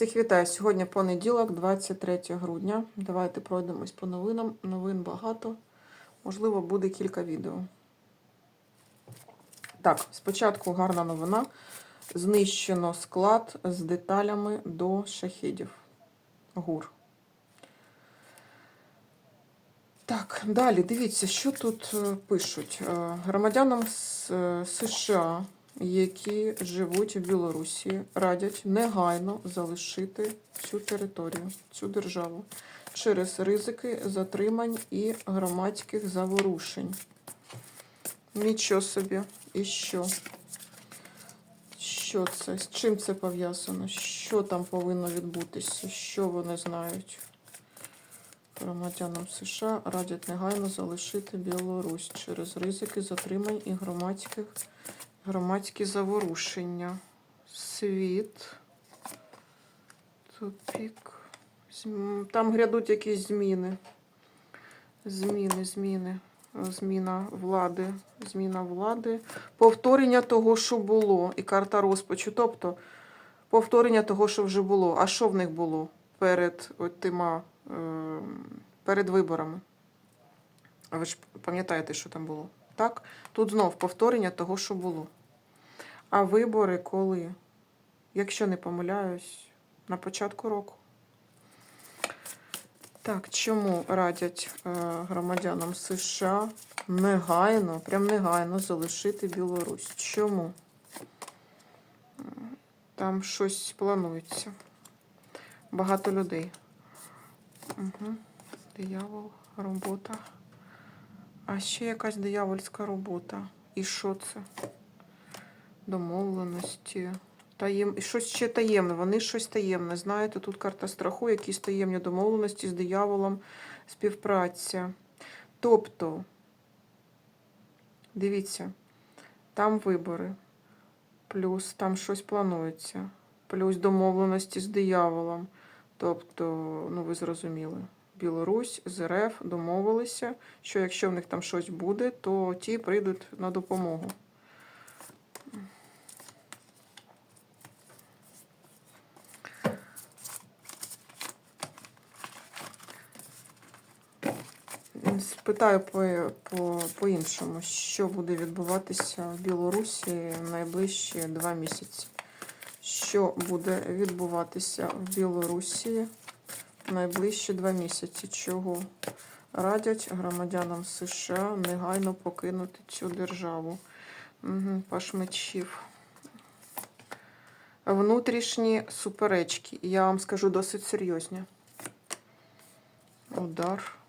Всіх вітаю. Сьогодні понеділок, 23 грудня. Давайте пройдемось по новинам. Новин багато. Можливо, буде кілька відео. Так, спочатку гарна новина. Знищено склад з деталями до шахідів. ГУР. Так, далі дивіться, що тут е, пишуть. Е, Громадянам е, США, які живуть в Білорусі, радять негайно залишити цю територію, цю державу через ризики затримань і громадських заворушень. Нічого собі. І що? Що це? З чим це пов'язано? Що там повинно відбутися? Що вони знають? Громадянам США радять негайно залишити Білорусь через ризики затримань і громадських, громадські заворушення. Світ. Тупік. Там грядуть якісь зміни. Зміни, зміни. Зміна влади. Зміна влади. Повторення того, що було. І карта розпачу. Тобто повторення того, що вже було. А що в них було перед от тима, е, перед виборами? А ви ж пам'ятаєте, що там було? Так? Тут знов повторення того, що було. А вибори коли? Якщо не помиляюсь, на початку року. Так, чому радять е, громадянам США негайно, прям негайно залишити Білорусь? Чому? Там щось планується. Багато людей. Угу. Диявол, робота. А ще якась диявольська робота. І що це? Домовленості. Таєм... Щось ще таємне. Вони щось таємне. Знаєте, тут карта страху, якісь таємні домовленості з дияволом, співпраця. Тобто, дивіться, там вибори, плюс там щось планується, плюс домовленості з дияволом. Тобто, ну ви зрозуміли. Білорусь з РФ домовилися, що якщо в них там щось буде, то ті прийдуть на допомогу. Спитаю по, по, по-іншому, що буде відбуватися в Білорусі в найближчі два місяці. Що буде відбуватися в Білорусі в найближчі два місяці? Чого радять громадянам США негайно покинути цю державу? Угу, пашмачів. Внутрішні суперечки. Я вам скажу досить серйозні. Удар.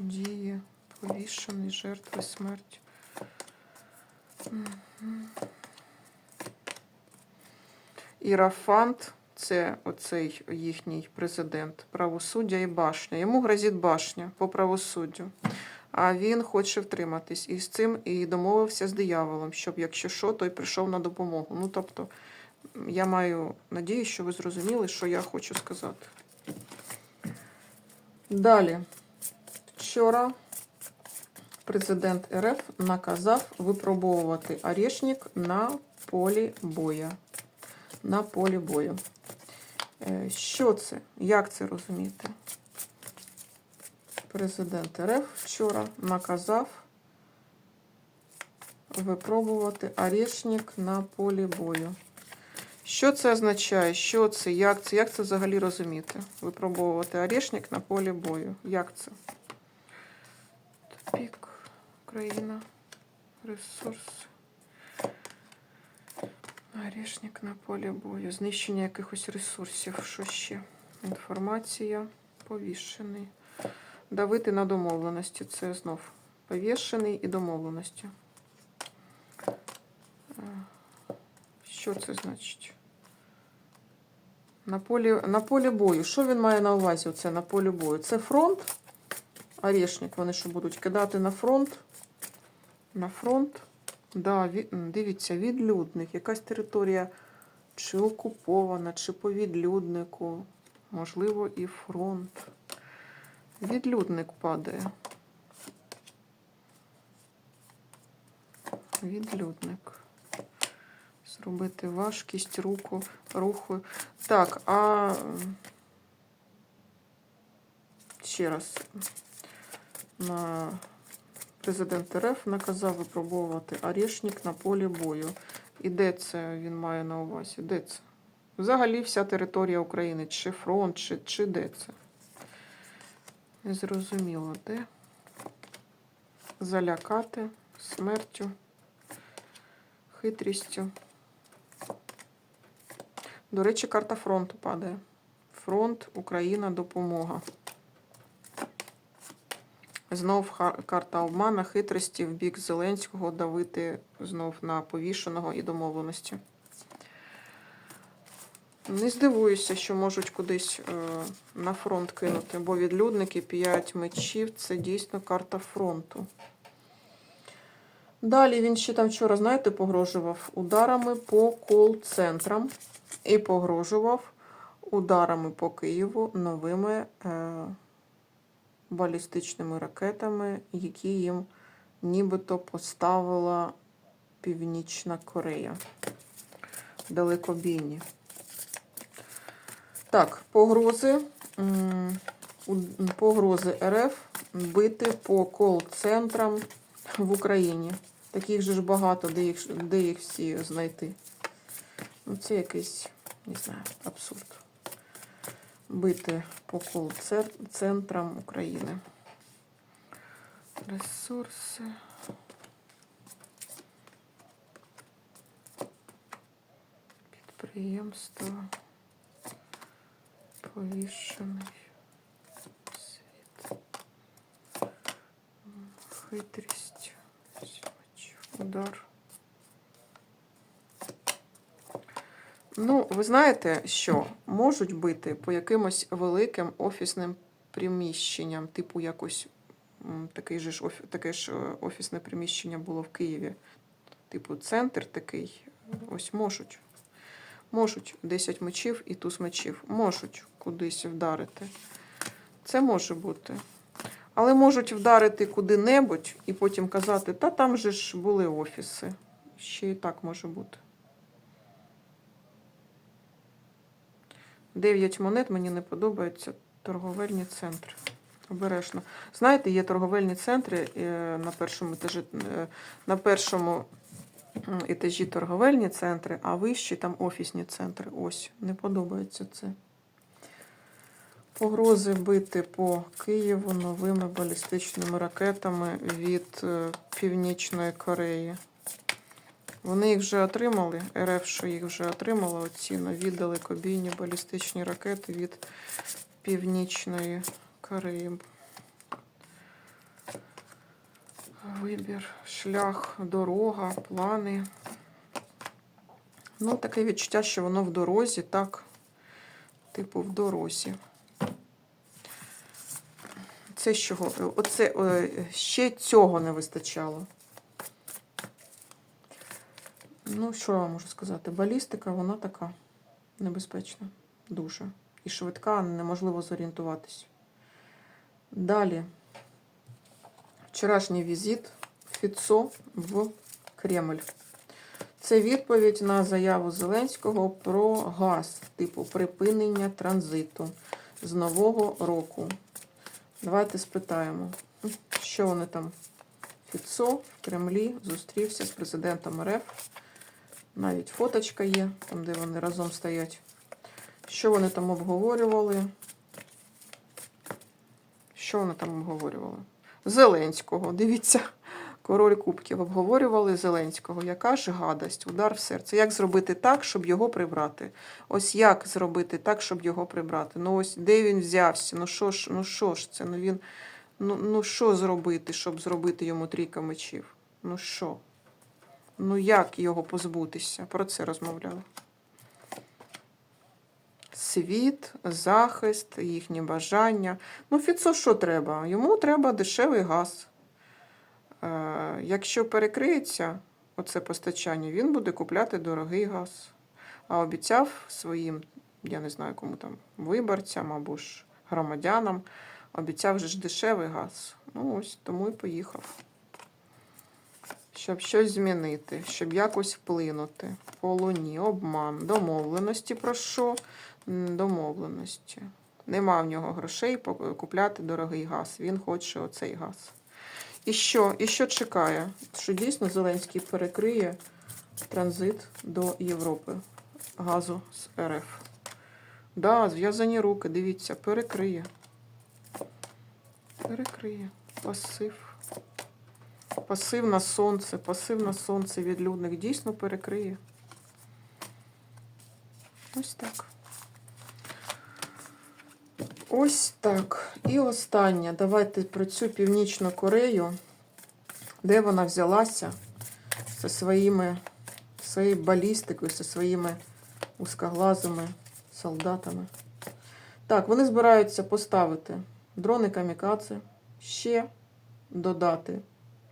Дії, повішений, жертви, смерть. Ірафант це оцей їхній президент, правосуддя і башня. Йому грозить башня по правосуддю. А він хоче втриматись. І з цим і домовився з дияволом, щоб, якщо що, той прийшов на допомогу. Ну, тобто, я маю надію, що ви зрозуміли, що я хочу сказати. Далі. Вчора президент РФ наказав випробовувати орешник на полі боя. На полі бою. Е, Що це? Як це розуміти? Президент РФ вчора наказав випробувати орешник на полі бою. Що це означає? Що це? Як це? Як це взагалі розуміти? Випробовувати орешник на полі бою. Як це? Тупік, Україна, ресурс. Орешник на полі бою. Знищення якихось ресурсів. Що ще? Інформація. Повішений. Давити на домовленості. Це знов повішений і домовленості. Е, Що це значить? На полі, на полі бою. Що він має на увазі? Оце на полі бою? Це фронт. Орешник вони що будуть кидати на фронт. На фронт. Да, дивіться, відлюдник. Якась територія чи окупована, чи по відлюднику. Можливо, і фронт. Відлюдник падає. Відлюдник. Зробити важкість руку, руху. Так, а ще раз на президент РФ наказав випробовувати орешник на полі бою. І де це він має на увазі? Де це? Взагалі вся територія України, чи фронт, чи, чи де це? Незрозуміло, де? Залякати смертю, хитрістю. До речі, карта фронту падає. Фронт, Україна, допомога. Знов карта обмана, хитрості в бік Зеленського давити знов на повішеного і домовленості. Не здивуюся, що можуть кудись е, на фронт кинути, бо відлюдники 5 мечів це дійсно карта фронту. Далі він ще там вчора, знаєте, погрожував ударами по кол-центрам і погрожував ударами по Києву новими е, балістичними ракетами, які їм нібито поставила Північна Корея. Далекобійні. Так, погрози. Погрози РФ бити по кол-центрам в Україні. Таких же ж багато, де їх, де їх всі знайти. Ну, це якийсь, не знаю, абсурд. Бити по кол-центрам України. Ресурси. Підприємство. Повішений. Світ. Хитрість. Удар. Ну, ви знаєте, що можуть бити по якимось великим офісним приміщенням, типу якось такий же ж таке ж е, офісне приміщення було в Києві. Типу, центр такий. Ось можуть. Можуть 10 мечів і туз мечів. Можуть кудись вдарити. Це може бути. Але можуть вдарити куди-небудь і потім казати, та там же ж були офіси. Ще і так може бути. Дев'ять монет мені не подобаються. Торговельні центри. Обережно. Знаєте, є торговельні центри е, на першому етажі, е, на першому етажі торговельні центри, а вищі там офісні центри. Ось, не подобається це. Погрози бити по Києву новими балістичними ракетами від е, Північної Кореї. Вони їх вже отримали. РФ, що їх вже отримала, оці нові далекобійні балістичні ракети від Північної Кореї. Вибір, шлях, дорога, плани. Ну, таке відчуття, що воно в дорозі, так? Типу, в дорозі. Це з чого? Оце е, ще цього не вистачало. Ну, що я вам можу сказати? Балістика, вона така небезпечна. Дуже. І швидка, неможливо зорієнтуватись. Далі. Вчорашній візит Фіцо в Кремль. Це відповідь на заяву Зеленського про газ, типу припинення транзиту з нового року. Давайте спитаємо, що вони там. Фіцо в Кремлі зустрівся з президентом РФ. Навіть фоточка є, там, де вони разом стоять. Що вони там обговорювали? Що вони там обговорювали? Зеленського. Дивіться, король Кубків обговорювали Зеленського. Яка ж гадость, удар в серце. Як зробити так, щоб його прибрати? Ось як зробити так, щоб його прибрати? Ну ось де він взявся? Ну що ж, ну що ж це? Ну він. Ну, ну що зробити, щоб зробити йому трійка мечів? Ну що? Ну як його позбутися? Про це розмовляли. Світ, захист, їхні бажання. Ну, Фіцо що треба? Йому треба дешевий газ. Е, якщо перекриється оце постачання, він буде купляти дорогий газ. А обіцяв своїм, я не знаю, кому там, виборцям або ж громадянам, обіцяв же ж дешевий газ. Ну, ось тому і поїхав. Щоб щось змінити, щоб якось вплинути. По луні, обман, домовленості про що? Домовленості. Нема в нього грошей купляти дорогий газ. Він хоче оцей газ. І що? І що чекає? Що дійсно Зеленський перекриє транзит до Європи газу з РФ. Да, зв'язані руки, дивіться, перекриє. Перекриє. Пасив. Пасив на сонце, пасив на сонце відлюдних дійсно перекриє. Ось так. Ось так. І останнє. Давайте про цю Північну Корею, де вона взялася зі своїми, своєю балістикою, зі своїми узкоглазими солдатами. Так, вони збираються поставити дрони камікадзе, ще додати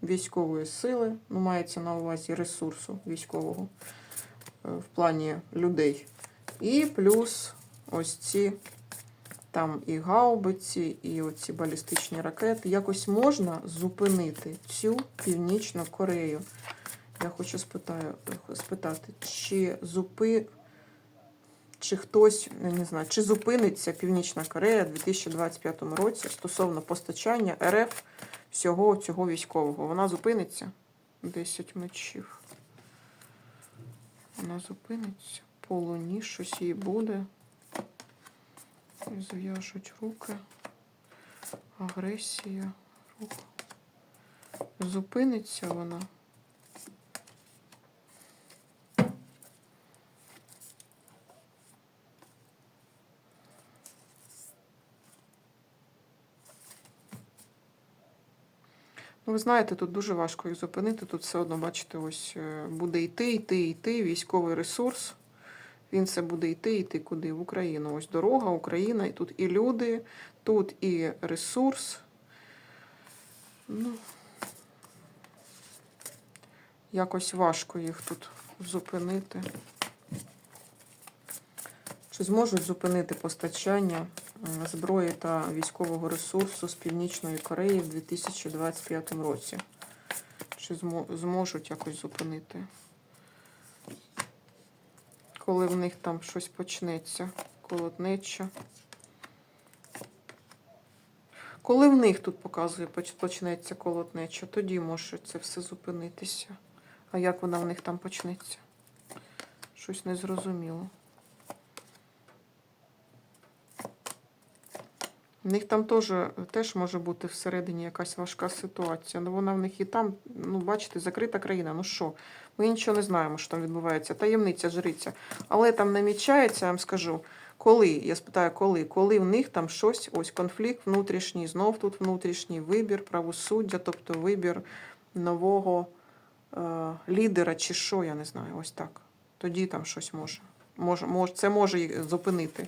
військової сили, ну, мається на увазі ресурсу військового е, в плані людей. І плюс ось ці там і гаубиці, і оці балістичні ракети. Якось можна зупинити цю Північну Корею. Я хочу спитаю, спитати, чи зупи. Чи хтось, не знаю, чи зупиниться Північна Корея у 2025 році стосовно постачання РФ всього цього військового? Вона зупиниться? 10 мечів. Вона зупиниться. По луні щось їй буде. Зв'яжуть руки. Агресія. Рух. Зупиниться вона. Ви знаєте, тут дуже важко їх зупинити. Тут все одно, бачите, ось е, буде йти, йти, йти, військовий ресурс. Він це буде йти, йти куди? В Україну. Ось дорога, Україна, і тут і люди, тут і ресурс. Ну, якось важко їх тут зупинити. Чи зможуть зупинити постачання зброї та військового ресурсу з Північної Кореї в 2025 році? Чи зможуть якось зупинити? Коли в них там щось почнеться, колотнеча. Коли в них тут показує, почнеться колотнеча, тоді може це все зупинитися. А як вона в них там почнеться? Щось незрозуміло. У них там теж, теж може бути всередині якась важка ситуація. Ну вона в них і там, ну бачите, закрита країна. Ну що, ми нічого не знаємо, що там відбувається. Таємниця жриця. Але там намічається, я вам скажу, коли, я спитаю, коли, коли в них там щось, ось конфлікт внутрішній, знов тут внутрішній вибір, правосуддя, тобто вибір нового е, лідера чи що, я не знаю, ось так. Тоді там щось може. може, може це може їх зупинити.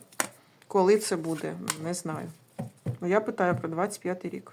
Коли це буде, не знаю. Ну, я питаю про 25 рік.